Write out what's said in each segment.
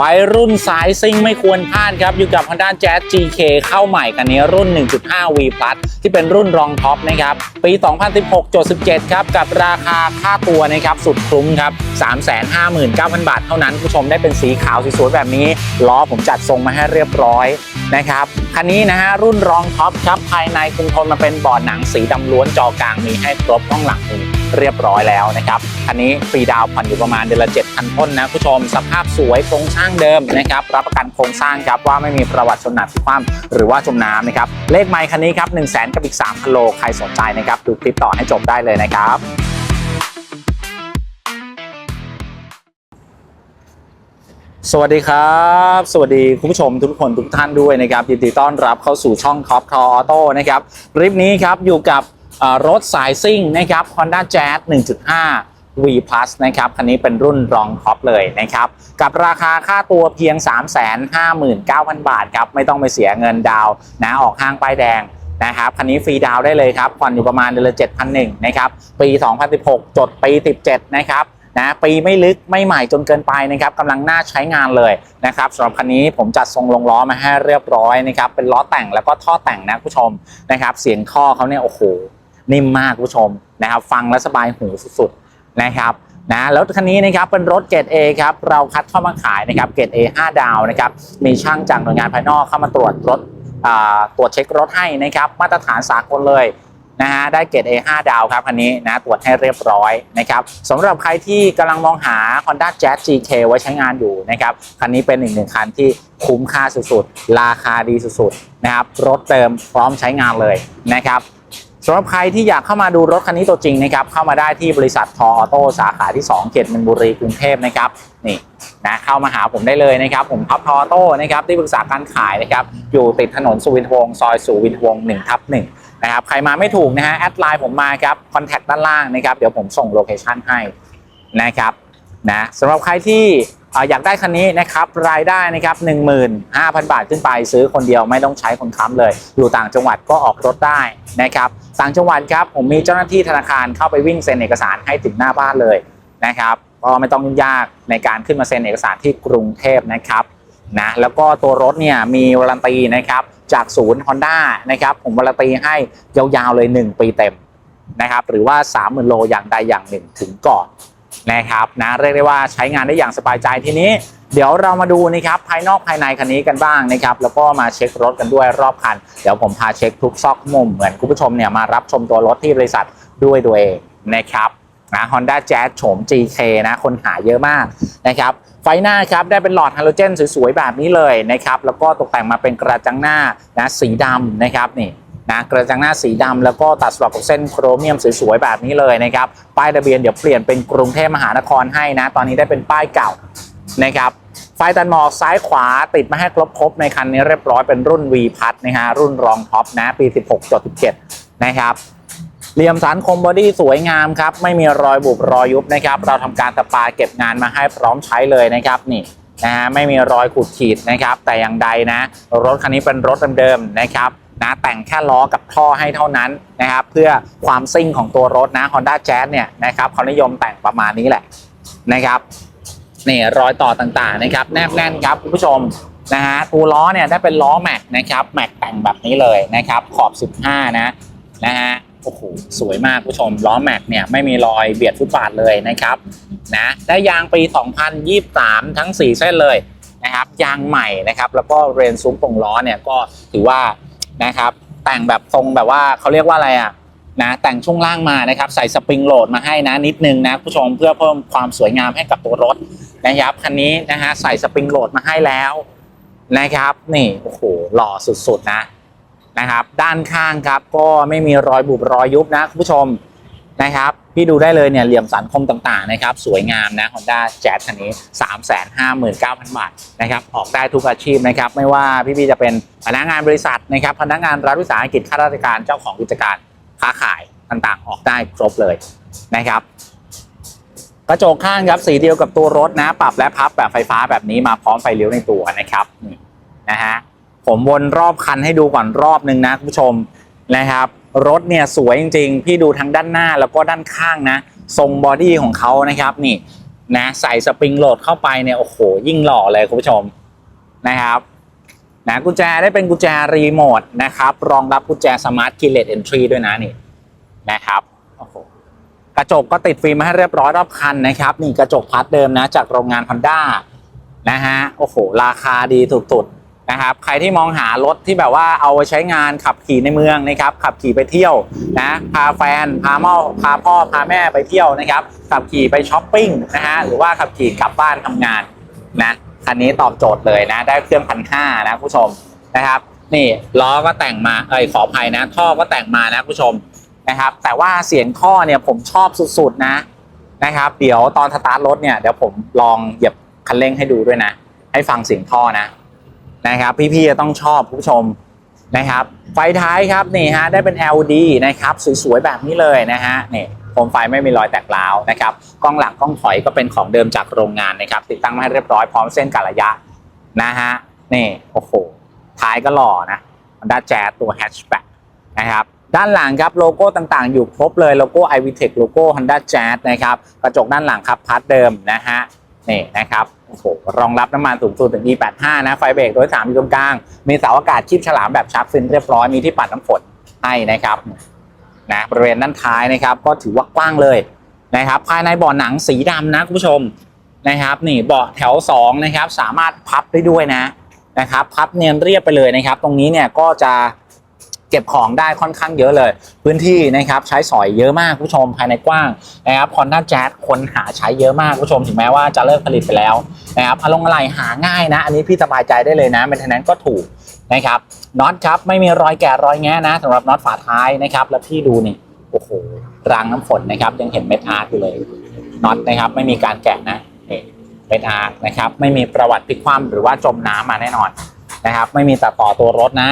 วัยรุ่นสายซิ่งไม่ควรพลาดครับ อยู่กับ Honda Jazz GK เข้าใหม่กันนี้รุ่น 1.5 V Plus ที่เป็นรุ่นรองท็อปนะครับ ปี 2016-17 ครับ กับราคาค่าตัวนะครับสุดคุ้มครับ 359,000 บาทเท่านั้น ผู้ชมได้เป็นสีขาวสวยๆแบบนี้ ล้อผมจัดทรงมาให้เรียบร้อย นะครับคันนี้นะฮะรุ่นรองท็อปครับภายในคุมโทนมาเป็นบอร์ดหนังสีดำล้วนจอกลางมีให้ครบกล้องหลังมีเรียบร้อยแล้วนะครับคันนี้ฟรีดาวผ่อนอยู่ประมาณเดือนละ7,000ต้นนะผู้ชม สภาพสวยโครงสร้างเดิมนะครับรับประกันโครงสร้างครับว่าไม่มีประวัติชนหนักคว่ำหรือว่าจมน้ำนะครับเลขไมค์คันนี้ครับ1 0 0 0 0แสนกับอีก3พันโลใครสนใจนะครับดูคลิปต่อให้จบได้เลยนะครับ สวัสดีครับ สวัสดีคุณผู้ชมทุกคนทุกท่านด้วยนะครับยินดีต้อนรับเข้าสู่ช่อง Top c a r Auto นะครับคลิปนี้ครับอยู่กับรถสายซิ่งนะครับ Honda Jazz 1.5 V Plus นะครับคันนี้เป็นรุ่นรองท็อปเลยนะครับ กับราคาค่าตัวเพียง 359,000 บาทครับ ไม่ต้องไปเสียเงินดาวน์นะออกห้างป้ายแดงนะครับคันนี้ฟรีดาวน์ได้เลยครับผ่อนอยู่ประมาณเดือนละ7,001นะครับปี 2016 จดปี 17 นะครับ นะปีไม่ลึกไม่ใหม่จนเกินไปนะครับกำลังน่าใช้งานเลยนะครับสำหรับคันนี้ผมจัดทรงลงล้อมาให้เรียบร้อยนะครับเป็นล้อแต่งแล้วก็ท่อแต่งนะผู้ชมนะครับเสียงท่อเขาเนี่ยโอ้โหนิ่มมากผู้ชมนะครับฟังแล้วสบายหูสุดๆนะครับนะแล้วคันนี้นะครับเป็นรถเกรด A ครับเราคัดเข้ามาขายนะครับเกรด A 5 ดาวนะครับมีช่างจากหน่วยงานภายนอกเข้ามาตรวจรถอ่าตรวจเช็ครถให้นะครับมาตรฐานสากลเลย นะฮะได้เกรด A5 ดาวครับคันนี้นะตรวจให้เรียบร้อยนะครับสำหรับใครที่กำลังมองหา Honda Jazz GK ไว้ใช้งานอยู่นะครับคันนี้เป็นอีกหนึ่งคันที่คุ้มค่าสุดๆ ราคาดีสุดๆนะครับรถเติมพร้อมใช้งานเลยนะครับสำหรับใครที่อยากเข้ามาดูรถคันนี้ตัวจริงนะครับเข้ามาได้ที่บริษัททออโต้สาขาที่ 2 เขตมินบุรีกรุงเทพนะครับนี่นะเข้ามาหาผมได้เลยนะครับผมท็อปทออโต้นะครับที่ปรึกษาการขายนะครับอยู่ติดถนนสุวินทวงศ์ซอยสุวินทวงศ์1ทับ1 นะครับใครมาไม่ถูกนะฮะแอดไลน์ผมมาครับคอนแทคด้านล่างนะครับเดี๋ยวผมส่งโลเคชันให้นะครับนะสำหรับใครที่เอ่ออยากได้คันนี้นะครับรายได้นะครับ15,000 บาทขึ้นไปซื้อคนเดียวไม่ต้องใช้คนค้ำเลย อยู่ต่างจังหวัดก็ออกรถได้นะครับต่างจังหวัดครับผมมีเจ้าหน้าที่ธนาคารเข้าไปวิ่งเซ็นเอกสารให้ถึงหน้าบ้านเลยนะครับก็ไม่ต้องยุ่งยากในการขึ้นมาเซ็นเอกสารที่กรุงเทพนะครับนะแล้วก็ตัวรถเนี่ยมีวารันตีนะครับ จากศูนย์ Honda นะครับ ผมวารันตีให้ยาวๆเลย 1 ปีเต็มนะครับ หรือว่า 30,000 โลอย่างใดอย่างหนึ่งถึงก่อนนะครับนะเรียกได้ว่าใช้งานได้อย่างสบายใจทีนี้ เดี๋ยวเรามาดูนะครับภายนอกภายในคันนี้กันบ้างนะครับแล้วก็มาเช็ครถกันด้วยรอบคัน เดี๋ยวผมพาเช็คทุกซอกมุมเหมือนคุณผู้ชมเนี่ยมารับชมตัวรถที่บริษัทด้วยตัวเองนะครับ นะ Honda Jazz โฉม GK นะคนหาเยอะมากนะครับไฟหน้าครับได้เป็นหลอดฮาโลเจนสวยๆแบบนี้เลยนะครับแล้วก็ตกแต่งมาเป็นกระจังหน้านะสีดำนะครับนี่นะกระจังหน้าสีดำแล้วก็ตัดสลับกับเส้นโครเมียมสวยๆแบบนี้เลยนะครับป้ายทะเบียนเดี๋ยวเปลี่ยนเป็นกรุงเทพมหานครให้นะ ตอนนี้ได้เป็นป้ายเก่านะครับไฟตัดหมอกซ้ายขวาติดมาให้ครบๆในคันนี้เรียบร้อยเป็นรุ่น V พัทนะฮะรุ่นรองท็อปนะปี 16.17นะครับ เหลี่ยมสันคมบอดี้สวยงามครับ ไม่มีรอยบุบรอยยุบนะครับ เราทำการสปาเก็บงานมาให้พร้อมใช้เลยนะครับนี่นะฮะไม่มีรอยขูดขีดนะครับ แต่อย่างใดนะ รถคันนี้เป็นรถเดิมๆนะครับนะแต่งแค่ล้อกับท่อให้เท่านั้นนะครับเพื่อความซิ่งของตัวรถนะ Honda Jazz เนี่ยนะครับเขานิยมแต่งประมาณนี้แหละนะครับนี่รอยต่อต่างๆนะครับ แนบแน่นครับคุณผู้ชมนะฮะตัวล้อเนี่ยได้เป็นล้อแม็กนะครับแม็กแต่งแบบนี้เลยนะครับขอบ 15 นะนะฮะ โอ้โหสวยมากคุณผู้ชมล้อแม็กเนี่ยไม่มีรอยเบียดฟุตบาทเลยนะครับนะได้ยางปี 2023 ทั้ง 4 เส้นเลยนะครับยางใหม่นะครับแล้วก็เรนซุ้มตรงล้อเนี่ยก็ถือว่านะครับแต่งแบบทรงแบบว่าเขาเรียกว่าอะไรอะนะแต่งช่วงล่างมานะครับใส่สปริงโหลดมาให้นะนิดนึงนะผู้ชมเพื่อเพิ่มความสวยงามให้กับตัวรถนะครับคันนี้นะฮะใส่สปริงโหลดมาให้แล้วนะครับนี่โอ้โหหล่อสุดๆนะ นะครับ ด้านข้างครับก็ไม่มีรอยบุบรอยยุบนะคุณผู้ชมนะครับ พี่ดูได้เลยเนี่ยเหลี่ยมสันคมต่างๆนะครับ สวยงามนะ Honda Jazz คันนี้ 359,000 บาทนะครับ ออกได้ทุกอาชีพนะครับ ไม่ว่าพี่ๆจะเป็นพนักงานบริษัทนะครับ พนักงานรัฐวิสาหกิจข้าราชการเจ้าของกิจการค้าขายต่างๆ ออกได้ครบเลยนะครับกระจกข้างครับสีเดียวกับตัวรถนะ ปรับและพับแบบไฟฟ้าแบบนี้มาพร้อมไฟเลี้ยวในตัวนะครับนี่นะฮะ ผมวนรอบคันให้ดูก่อนรอบหนึ่งนะคุณผู้ชมนะครับ รถเนี่ยสวยจริงๆ พี่ดูทั้งด้านหน้าแล้วก็ด้านข้างนะ ทรงบอดี้ของเขานะครับนี่นะใส่สปริงโหลดเข้าไปเนี่ยโอ้โหยิ่งหล่อเลยคุณผู้ชมนะครับนะกุญแจได้เป็นกุญแจรีโมทนะครับ รองรับกุญแจสมาร์ทคีเลสเอนทรีด้วยนะนี่นะครับโอ้โหกระจกก็ติดฟิล์มมาให้เรียบร้อยรอบคันนะครับ นี่กระจกพัดเดิมนะจากโรงงาน Honda นะฮะโอ้โหราคาดีสุดๆ นะครับใครที่มองหารถที่แบบว่าเอาไว้ใช้งานขับขี่ในเมืองนะครับ ขับขี่ไปเที่ยวนะพาแฟนพาเมาพาพ่อพาแม่ไปเที่ยวนะครับ ขับขี่ไปช้อปปิ้งนะฮะหรือว่าขับขี่กลับบ้านทำงานนะคันนี้ตอบโจทย์เลยนะ ได้เครื่องพันห้านะคุณผู้ชมนะครับ นี่ล้อก็แต่งมาเอ้ยขออภัยนะ ท่อก็แต่งมานะคุณผู้ชมนะครับ แต่ว่าเสียงท่อเนี่ยผมชอบสุดๆนะนะครับ เดี๋ยวตอนสตาร์ทรถเนี่ยเดี๋ยวผมลองเหยียบคันเร่งให้ดูด้วยนะ ให้ฟังเสียงท่อนะ นะครับ พี่ๆจะต้องชอบผู้ชมนะครับ ไฟท้ายครับนี่ฮะได้เป็น LED นะครับสวยๆแบบนี้เลยนะฮะนี่โคมไฟไม่มีรอยแตกร้าวนะครับกล้องหลังกล้องถอยก็เป็นของเดิมจากโรงงานนะครับ ติดตั้งมาให้เรียบร้อยพร้อมเส้นกะระยะนะฮะนี่โอ้โหท้ายก็หล่อนะ Honda Jazz ตัวแฮชแบ็กนะครับด้านหลังครับโลโก้ต่างๆ อยู่ครบเลยโลโก้ i v t e c h โลโก้ Honda Jazz นะครับกระจกด้านหลังครับพาร์ทเดิมนะฮะนี่นะครับ โอ้โหรองรับน้ำมันสูงสุดถึง E85 นะไฟเบรกโดยสามอยู่ตรงกลาง มีเสาอากาศคีบฉลามแบบชาร์ปฟินเรียบร้อยมีที่ปัดน้ำฝนให้นะครับนะบริเวณด้านท้ายนะครับก็ถือว่ากว้างเลยนะครับภายในเบาะหนังสีดำนะคุณผู้ชมนะครับนี่เบาะแถว2นะครับสามารถพับได้ด้วยนะนะครับพับเนียนเรียบไปเลยนะครับ ตรงนี้เนี่ยก็จะ เก็บของได้ค่อนข้างเยอะเลย พื้นที่นะครับใช้สอยเยอะมากคุณผู้ชมภายในกว้างนะครับ Honda Jazz คนหาใช้เยอะมากคุณผู้ชมถึงแม้ว่าจะเลิกผลิตไปแล้วนะครับอารมณ์อะไรหาง่ายนะ อันนี้พี่สบายใจได้เลยนะเป็นทนั้นก็ถูกนะครับน็อตครับไม่มีรอยแกะรอยแงะนะสำหรับน็อตฝาท้ายนะครับแล้วพี่ดูนี่โอ้โหรางน้ำฝนนะครับยังเห็นเม็ดอาร์ตอยู่เลยน็อตนะครับไม่มีการแกะนะเม็ดอาร์ตนะครับไม่มีประวัติพลิกคว่ำหรือว่าจมน้ำมาแน่นอนนะครับไม่มีตัดต่อตัวรถนะ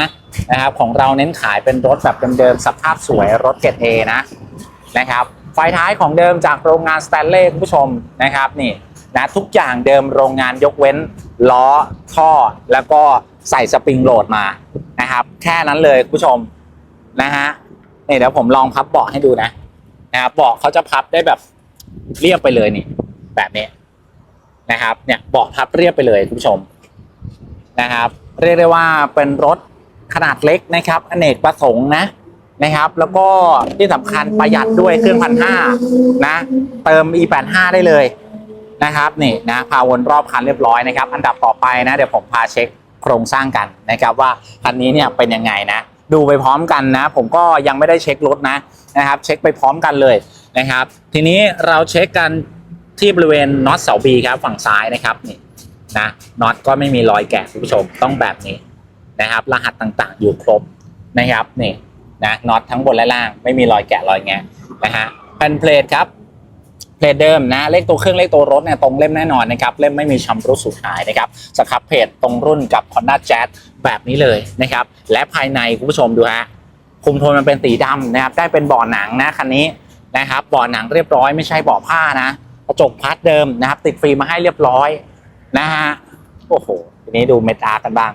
นะครับ ของเราเน้นขายเป็นรถแบบเดิมๆสภาพสวยรถเกรด A นะนะครับไฟท้ายของเดิมจากโรงงานสแตนเล่คุณผู้ชมนะครับนี่นะทุกอย่างเดิมโรงงานยกเว้น ล้อท่อแล้วก็ใส่สปริงโหลดมานะครับแค่นั้นเลยคุณผู้ชมนะฮะนี่เดี๋ยวผมลองพับเบาะให้ดูนะนะครับเบาะเขาจะพับได้แบบเรียบไปเลยนี่ แบบนี้นะครับ เนี่ยเบาะพับเรียบไปเลยคุณผู้ชมนะครับ เรียกได้ว่าเป็นรถ ขนาดเล็กนะครับอเนกประสงค์นะนะครับ แล้วก็ที่สำคัญประหยัดด้วยเครื่องพันห้านะ เติม e85 ได้เลยนะครับนี่นะพาวนรอบคันเรียบร้อยนะครับ อันดับต่อไปนะเดี๋ยวผมพาเช็คโครงสร้างกันนะครับว่าคันนี้เนี่ยเป็นยังไงนะ ดูไปพร้อมกันนะ ผมก็ยังไม่ได้เช็ครถนะนะครับ เช็คไปพร้อมกันเลยนะครับ ทีนี้เราเช็คกันที่บริเวณน็อตเสาบีครับฝั่งซ้ายนะครับนี่นะน็อตก็ไม่มีรอยแกะคุณผู้ชมต้องแบบนี้ นะครับ รหัสต่างๆ อยู่ครบนะครับนี่นะน็อตทั้งบนและล่าง ไม่มีรอยแกะรอยแงะนะฮะแผ่นเพลทครับเพลทเดิมนะเลขตัวเครื่องเลขตัวรถเนี่ยตรงเล่มแน่นอนนะครับเล่มไม่มีชำรุดสูญหายนะครับสครับเพจตรงรุ่นกับ Honda Jazz แบบนี้เลยนะครับ และภายในคุณผู้ชมดูฮะคุมโทนมันเป็นสีดำนะครับ ได้เป็นเบาะหนังนะคันนี้นะครับเบาะหนังเรียบร้อยไม่ใช่เบาะผ้านะกระจกพัดเดิมนะครับ ติดฟิล์มมาให้เรียบร้อยนะฮะโอ้โหทีนี้ดูเมตากันบ้าง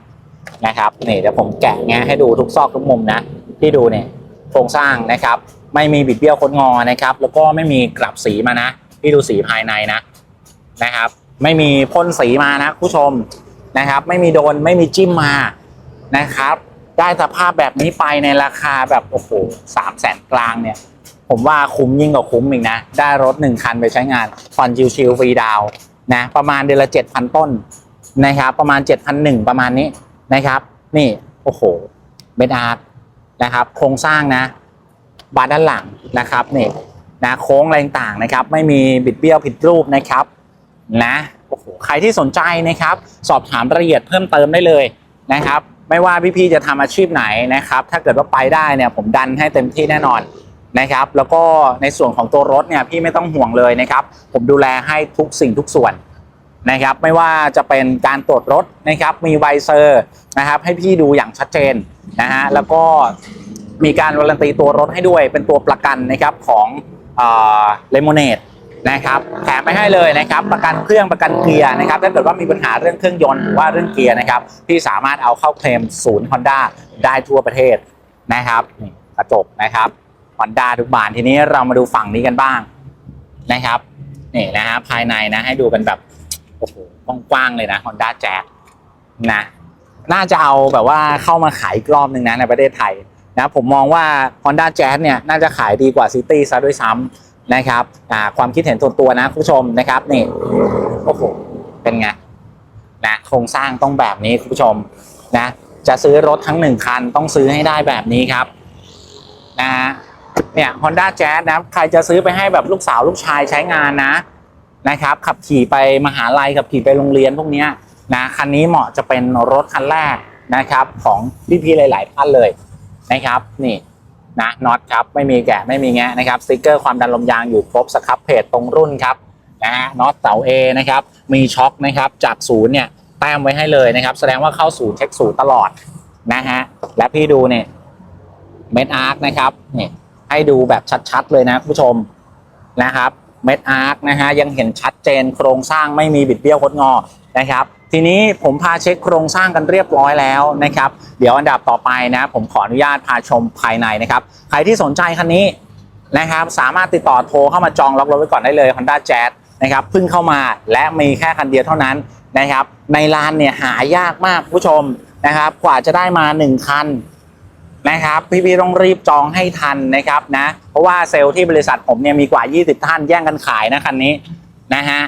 นะครับนี่เดี๋ยวผมแกะแงะให้ดูทุกซอกทุกมุมนะ ที่ดูเนี่ยโครงสร้างนะครับ ไม่มีบิดเบี้ยวค้นงอนะครับ แล้วก็ไม่มีกลับสีมานะ ที่ดูสีภายในนะนะครับ ไม่มีพ่นสีมานะผู้ชมนะครับ ไม่มีโดนไม่มีจิ้มมานะครับ ได้สภาพแบบนี้ไปในราคาแบบโอ้โหสามแสนกลางเนี่ย ผมว่าคุ้มยิ่งกว่าคุ้มอีกนะ ได้รถหนึ่งคันไปใช้งานผ่อนชิวๆฟรีดาวนะประมาณเดือนละเจ็ดพันต้นนะครับ ประมาณเจ็ดพันหนึ่งประมาณนี้ นะครับ นี่โอ้โหเบนอาร์ตนะครับ โครงสร้างนะ บานด้านหลังนะครับนี่นะโค้งอะไรต่างๆนะครับ ไม่มีบิดเบี้ยวผิดรูปนะครับนะโอ้โหใครที่สนใจนะครับ สอบถามรายละเอียดเพิ่มเติมได้เลยนะครับ ไม่ว่าพี่ๆจะทำอาชีพไหนนะครับ ถ้าเกิดว่าไปได้เนี่ยผมดันให้เต็มที่แน่นอนนะครับ แล้วก็ในส่วนของตัวรถเนี่ยพี่ไม่ต้องห่วงเลยนะครับ ผมดูแลให้ทุกสิ่งทุกส่วน นะครับไม่ว่าจะเป็นการตรวจรถนะครับมีไวเซอร์นะครับให้พี่ดูอย่างชัดเจนนะฮะแล้วก็มีการวารันตีตัวรถให้ด้วยเป็นตัวประกันนะครับของเลมอนเนดนะครับแถมไปให้เลยนะครับประกันเครื่องประกันเกียร์นะครับถ้าเกิดว่ามีปัญหาเรื่องเครื่องยนต์หรือว่าเรื่องเกียร์นะครับพี่สามารถเอาเข้าเคลมศูนย์ Honda ได้ทั่วประเทศนะครับนี่กระจกนะครับ Honda ทุกบานทีนี้เรามาดูฝั่งนี้กันบ้างนะครับนี่นะฮะภายในนะให้ดูกันแบบ โอ้โหกว้างๆเลยนะ Honda Jazz นะ น่าจะเอาแบบว่าเข้ามาขายอีกรอบหนึ่งนะในประเทศไทยนะผมมองว่า Honda Jazz เนี่ยน่าจะขายดีกว่า City ซะด้วยซ้ำนะครับอ่าความคิดเห็นส่วนตัวนะคุณผู้ชมนะครับนี่โอ้โหเป็นไงนะโครงสร้างต้องแบบนี้คุณผู้ชมนะจะซื้อรถทั้งหนึ่งคันต้องซื้อให้ได้แบบนี้ครับนะฮะเนี่ย Honda Jazz นะใครจะซื้อไปให้แบบลูกสาวลูกชายใช้งานนะ นะครับ ขับขี่ไปมหาลัยขับขี่ไปโรงเรียนพวกนี้นะคันนี้เหมาะจะเป็นรถคันแรกนะครับ ของพี่ๆหลาย ๆ ท่านเลยนะครับนี่นะน็อตครับไม่มีแกะไม่มีแงะนะครับสติกเกอร์ความดันลมยางอยู่ครบสครับเพจตรงรุ่นครับนะฮะน็อตเสา A นะครับมีช็อคนะครับจากศูนย์เนี่ยแต้มไว้ให้เลยนะครับ แสดงว่าเข้าศูนย์เช็คศูนย์ตลอดนะฮะและพี่ดูเนี่ยเม็ดอาร์คนะครับนี่ให้ดูแบบชัดๆเลยนะคุณผู้ชมนะครับ เม็ดอาร์คนะฮะยังเห็นชัดเจนโครงสร้างไม่มีบิดเบี้ยวคดงอนะครับทีนี้ผมพาเช็คโครงสร้างกันเรียบร้อยแล้วนะครับเดี๋ยวอันดับต่อไปนะผมขออนุญาตพาชมภายในนะครับใครที่สนใจคันนี้นะครับสามารถติดต่อโทรเข้ามาจองล็อกรถไว้ก่อนได้เลย Honda Jazz นะครับเพิ่งเข้ามาและมีแค่คันเดียวเท่านั้นนะครับในร้านเนี่ยหายากมากผู้ชมนะครับกว่าจะได้มา 1 คัน นะครับพี่ๆต้องรีบจองให้ทันนะครับนะเพราะว่าเซลล์ที่บริษัทผมเนี่ยมีกว่า 20 ท่านแย่งกันขายนะคันนี้นะฮะ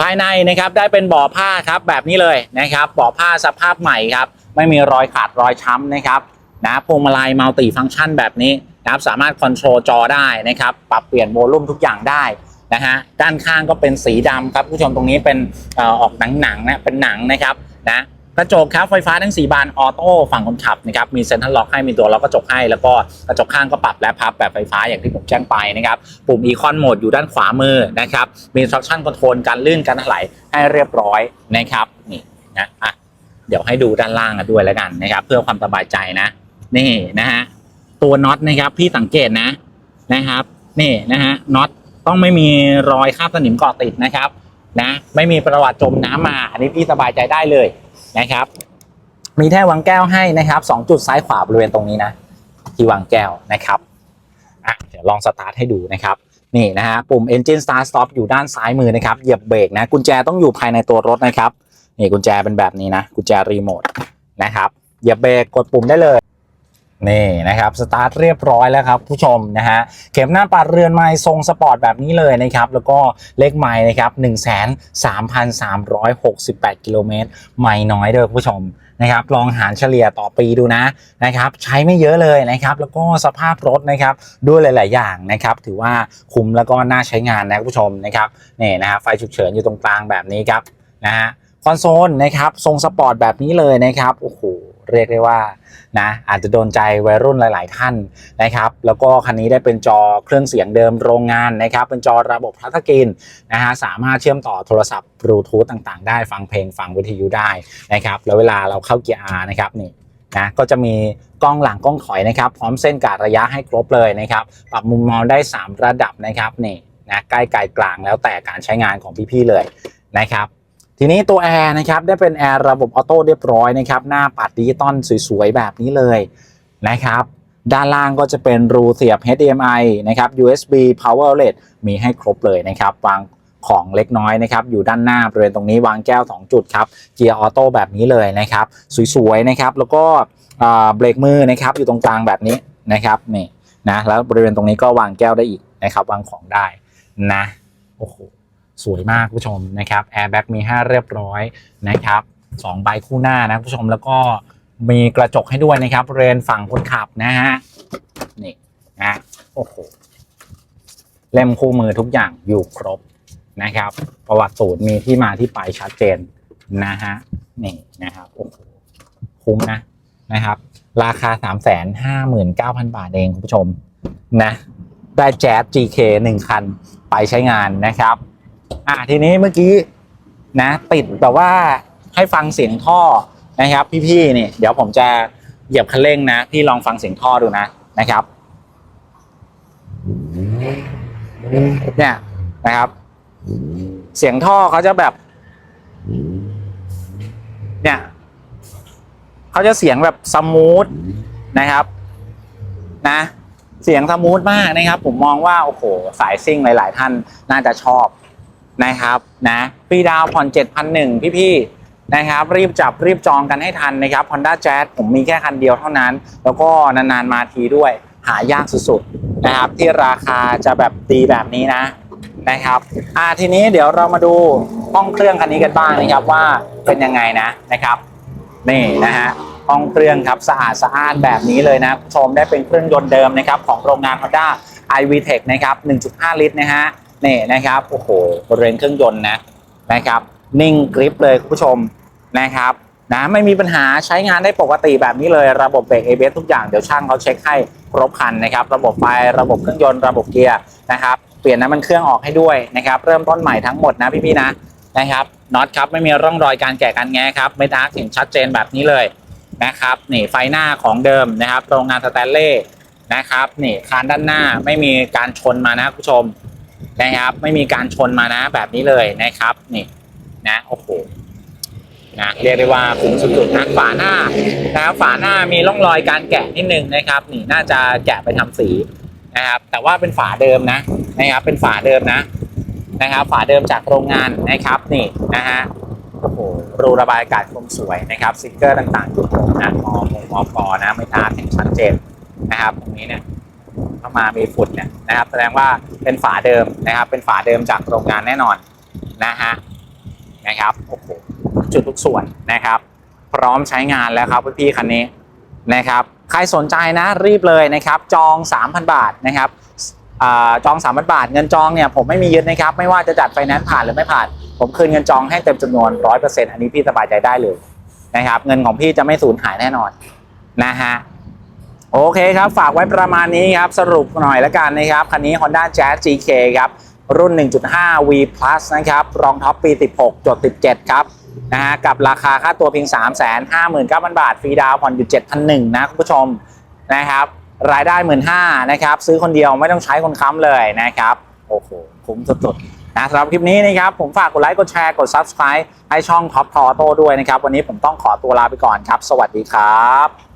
ภายในนะครับได้เป็นบ่อผ้าครับแบบนี้เลยนะครับบ่อผ้าสภาพใหม่ครับไม่มีรอยขาดรอยช้ำนะครับนะพวงมาลัยมัลติฟังก์ชันแบบนี้นะครับสามารถคอนโทรลจอได้นะครับปรับเปลี่ยนโวลูมทุกอย่างได้นะฮะด้านข้างก็เป็นสีดำครับผู้ชมตรงนี้เป็นเอ่อออกหนังๆนะเป็นหนังนะครับนะ ระจกครับไฟฟ้าทั้ง 4 บานออโต้ฝั่งคนขับนะครับมีเซ็นทรัลล็อกให้มีตัวล็อกกระจกให้ แล้วก็กระจกข้างก็ปรับและพับแบบไฟฟ้าอย่างที่ผมแจ้งไปนะครับปุ่มอีคอนโหมดอยู่ด้านขวามือนะครับมี instruction control การลื่นการถลายให้เรียบร้อยนะครับนี่นะอะเดี๋ยวให้ดูด้านล่างกันด้วยแล้วกันนะครับ เพื่อความสบายใจนะ นี่นะฮะตัวน็อตนะครับพี่สังเกตนะนะครับนี่นะฮะน็อตต้องไม่มีรอยคราบสนิมเกาะติดนะครับนะไม่มีประวัติจมน้ำมา อันนี้พี่สบายใจได้เลย นะครับ มีแท่วางแก้วให้นะครับสองจุดซ้ายขวาบริเวณตรงนี้นะ ที่วางแก้วนะครับอะเดี๋ยวลองสตาร์ทให้ดูนะครับนี่นะฮะปุ่ม engine start stop อยู่ด้านซ้ายมือนะครับเหยียบเบรกนะกุญแจต้องอยู่ภายในตัวรถนะครับนี่กุญแจเป็นแบบนี้นะกุญแจรีโมทนะครับเหยียบเบรกกดปุ่มได้เลย นี่นะครับสตาร์ทเรียบร้อยแล้วครับผู้ชมนะฮะเข็มหน้าปัดเรือนไม้ทรงสปอร์ตแบบนี้เลยนะครับแล้วก็เลขไม้นะครับ1 3 3 6 8 กิโลเมตรไม่น้อยเด้อผู้ชมนะครับลองหารเฉลี่ยต่อปีดูนะนะครับใช้ไม่เยอะเลยนะครับแล้วก็สภาพรถนะครับด้วยหลาย ๆ อย่างนะครับถือว่าคุ้มแล้วก็น่าใช้งานนะผู้ชมนะครับนี่นะฮะไฟฉุกเฉินอยู่ตรงกลางแบบนี้ครับนะฮะคอนโซลนะครับทรงสปอร์ตแบบนี้เลยนะครับโอ้โห เรียกได้ว่านะอาจจะโดนใจวัยรุ่นหลาย ๆ ท่านนะครับ แล้วก็คันนี้ได้เป็นจอเครื่องเสียงเดิมโรงงานนะครับ เป็นจอระบบทัชสกรีนนะฮะสามารถเชื่อมต่อโทรศัพท์บลูทูธต่าง ๆ ได้ฟังเพลงฟังวิทยุได้นะครับ แล้วเวลาเราเข้าเกียร์ R นะครับนี่นะก็จะมีกล้องหลังกล้องถอยนะครับ พร้อมเส้นกาดระยะให้ครบเลยนะครับ ปรับมุมมองได้ 3 ระดับนะครับนี่นะใกล้ไกลกลางแล้วแต่การใช้งานของพี่ ๆ เลยนะครับ ทีนี้ตัวแอร์นะครับได้เป็นแอร์ระบบออโต้เรียบร้อยนะครับหน้าปัดดิจิตอลสวยๆ แบบนี้เลยนะครับด้านล่างก็จะเป็นรูเสียบ HDMI นะครับ USB Power Outlet มีให้ครบเลยนะครับวางของเล็กน้อยนะครับอยู่ด้านหน้าบริเวณตรงนี้วางแก้ว 2 จุดครับเกียร์ออโต้แบบนี้เลยนะครับสวยๆนะครับแล้วก็เบรกมือนะครับอยู่ตรงกลางแบบนี้นะครับนี่นะแล้วบริเวณตรงนี้ก็วางแก้วได้อีกนะครับวางของได้นะโอ้โห สวยมากผู้ชมนะครับแอร์แบ็กมีให้เรียบร้อยนะครับสองใบคู่หน้านะผู้ชมแล้วก็มีกระจกให้ด้วยนะครับบริเวณฝั่งคนขับนะฮะนี่นะโอ้โหเล่มคู่มือทุกอย่างอยู่ครบนะครับ ประวัติศูนย์มีที่มาที่ไปชัดเจนนะฮะนี่นะครับโอ้โหคุ้มนะนะครับ ราคา 3 5 9 0 0 0 บาทเองคุณผู้ชมนะได้แจ๊ส GK 1 คันไปใช้งานนะครับ อะทีนี้เมื่อกี้นะติดแบบว่าให้ฟังเสียงท่อนะครับ พี่ๆนี่เดี๋ยวผมจะเหยียบคันเร่งนะ พี่ลองฟังเสียงท่อดูนะนะครับเนี่ยนะครับ เสียงท่อเขาจะแบบ เนี่ยเขาจะเสียงแบบสมูทนะครับ นะ เสียงสมูทมากนะครับ ผมมองว่าโอ้โหสายซิ่งหลาย ๆ ท่านน่าจะชอบ นะครับนะฟรีดาวผ่อน 7,001พี่ๆนะครับ รีบจับรีบจองกันให้ทันนะครับ Honda Jazz ผมมีแค่คันเดียวเท่านั้น แล้วก็นานๆมาทีด้วยหายากสุดๆนะครับ ที่ราคาจะแบบดีแบบนี้นะนะครับอ่าทีนี้เดี๋ยวเรามาดูห้องเครื่องคันนี้กันบ้างนะครับว่าเป็นยังไงนะนะครับนี่นะฮะห้องเครื่องครับสะอาดสะอาดแบบนี้เลยนะคุณชมได้เป็นเครื่องยนต์เดิมนะครับของโรงงาน Honda iVTEC นะครับ 1.5 ลิตรนะฮะ นี่นะครับโอ้โหบริเวณเครื่องยนต์นะนะครับ นิ่งกริปเลยคุณผู้ชมนะครับนะไม่มีปัญหาใช้งานได้ปกติแบบนี้เลยระบบเบรก ABS ทุกอย่างเดี๋ยวช่างเขาเช็คให้ครบครันนะครับ ระบบไฟระบบเครื่องยนต์ระบบเกียร์นะครับ เปลี่ยนน้ำมันเครื่องออกให้ด้วยนะครับ เริ่มต้นใหม่ทั้งหมดนะพี่ๆนะนะครับน็อตครับไม่มีร่องรอยการแกะกันแงะครับไม่ดากเห็นชัดเจนแบบนี้เลยนะครับนี่ไฟหน้าของเดิมนะครับโรงงานสแตนเล่นะครับนี่คานด้านหน้าไม่มีการชนมานะคุณผู้ชม นะครับ ไม่มีการชนมานะแบบนี้เลยนะครับ นี่นะโอ้โหนะเรียกได้ว่าคุ้มสุดๆนะฝาหน้านะครับฝาหน้ามีร่องรอยการแกะนิดนึงนะครับ นี่น่าจะแกะไปทำสีนะครับ แต่ว่าเป็นฝาเดิมนะนะครับ เป็นฝาเดิมนะนะครับ ฝาเดิมจากโรงงานนะครับ นี่นะฮะโอ้โหรูระบายอากาศคมสวยนะครับสติกเกอร์ต่างๆจุดโผล่นะมอมมอปอนะไม่ทาร์กเห็นชัดเจนนะครับ ตรงนี้เนี่ย เข้ามามีฝุ่นเนี่ยนะครับ แสดงว่าเป็นฝาเดิมนะครับ เป็นฝาเดิมจากโรงงานแน่นอนนะฮะนะครับโอ้โหจุดทุกส่วนนะครับ พร้อมใช้งานแล้วครับพี่ๆคันนี้นะครับใครสนใจนะรีบเลยนะครับ จอง 3,000 บาทนะครับอาจองสามพันบาท เงินจองเนี่ยผมไม่มียึดนะครับ ไม่ว่าจะจัดไฟแนนซ์ผ่านหรือไม่ผ่าน ผมคืนเงินจองให้เต็มจำนวนร้อยเปอร์เซ็นต์อันนี้พี่สบายใจได้เลยนะครับ เงินของพี่จะไม่สูญหายแน่นอนนะฮะ โอเคครับ ฝากไว้ประมาณนี้ครับ สรุปหน่อยละกันนะครับ คันนี้ Honda Jazz GK ครับ รุ่น 1.5 V Plus นะครับ รองท็อปปี 16 จด 17 ครับนะฮะกับราคาค่าตัวเพียง 359,000 บาท ฟรีดาวน์ผ่อนอยู่7,100นะคุณผู้ชมนะครับ รายได้หมื่นห้านะครับ ซื้อคนเดียวไม่ต้องใช้คนค้ำเลยนะครับ โอ้โห คุ้มสุดๆนะสำหรับคลิปนี้นะครับ ผมฝากกดไลค์ กดแชร์ กด Subscribe ให้ช่อง Top Auto ด้วยนะครับ วันนี้ผมต้องขอตัวลาไปก่อนครับ สวัสดีครับ